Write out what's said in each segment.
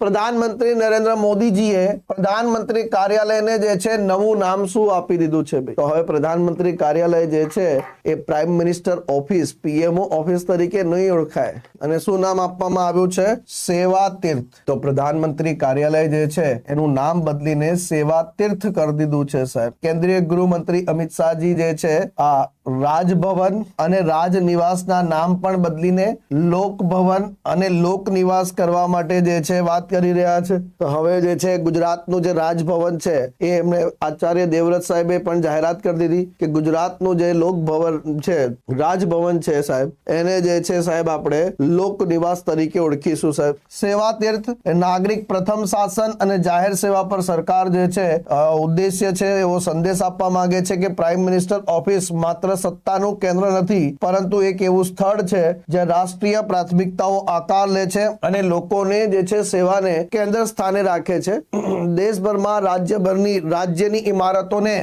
પ્રધાનમંત્રી નરેન્દ્ર મોદીજીએ પ્રધાનમંત્રી કાર્યાલયને જે છે નવું નામ શું આપી દીધું છે તો હવે પ્રધાનમંત્રી કાર્યાલય જે છે એ prime minister office, PMO office તરીકે નહીં ઓળખાય. અને શું નામ આપવામાં આવ્યું છે? સેવા તીર્થ. તો પ્રધાનમંત્રી કાર્યાલય જે છે એનું નામ બદલીને સેવા તીર્થ કરી દીધું છે સાહેબ. કેન્દ્રીય ગૃહમંત્રી અમિત શાહજી જે છે આ રાજભવન અને રાજનિવાસના નામ પણ બદલીને લોકભવન અને લોકનિવાસ કરવા માટે જે છે વાત કરી રહ્યા છે. તો હવે જે છે ગુજરાતનું જે રાજભવન છે, એ એમને આચાર્ય દેવવ્રત સાહેબે પણ જાહેરાત કરી દીધી કે ગુજરાતનું જે લોકભવન છે, રાજભવન છે સાહેબ, એને જે છે સાહેબ આપણે લોકનિવાસ તરીકે ઓળખીશું સાહેબ. સેવા તીર્થ નાગરિક પ્રથમ શાસન અને જાહેર સેવા પર સરકાર જે છે ઉદ્દેશ્ય છે એવો સંદેશ આપવા માંગે છે કે પ્રાઇમ મિનિસ્ટર ઓફિસ માત્ર સત્તાનું કેન્દ્ર નથી, પરંતુ એક એવું સ્થળ છે જ્યાં રાષ્ટ્રીય પ્રાથમિકતાઓ આકાર લે છે અને લોકોને જે છે સેવાને કેન્દ્ર સ્થાને રાખે છે. દેશભરમાં રાજ્યભરની, રાજ્યની ઇમારતોને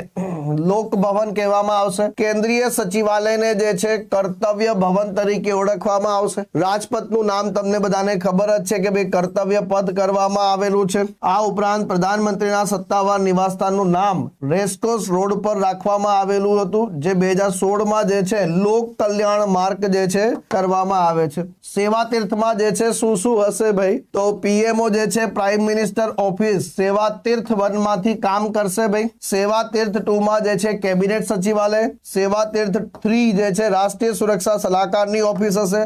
લોકભવન કહેવામાં આવશે. કેન્દ્રીય સચિવાલયને જે છે કર્તવ્ય ભવન તરીકે ઓળખવામાં આવશે. રાજપથનું નામ તમને બધાને ખબર જ છે કે ભાઈ કર્તવ્ય પદ કરવામાં આવેલું છે. આ ઉપરાંત પ્રધાનમંત્રીના સત્તાવાર નિવાસસ્થાનનું નામ રેસકોર્સ રોડ પર રાખવામાં આવેલું હતું, જે બે હજાર સોળમાં જે છે લોક કલ્યાણ માર્ગ જે છે કરવામાં આવે છે. સેવા તીર્થમાં જે છે શું શું હશે ભાઈ? તો પીએમઓ જે છે, પ્રાઇમ મિનિસ્ટર ઓફિસ સેવા તીર્થ વનમાંથી કામ કરશે ભાઈ. સેવા તીર્થ ટુ માં જે છે, કેબિનેટ સચિવાલય સેવા તીર્થ થ્રી જે છે, રાષ્ટ્રીય સુરક્ષા સલાહકારની ઓફિસ હશે.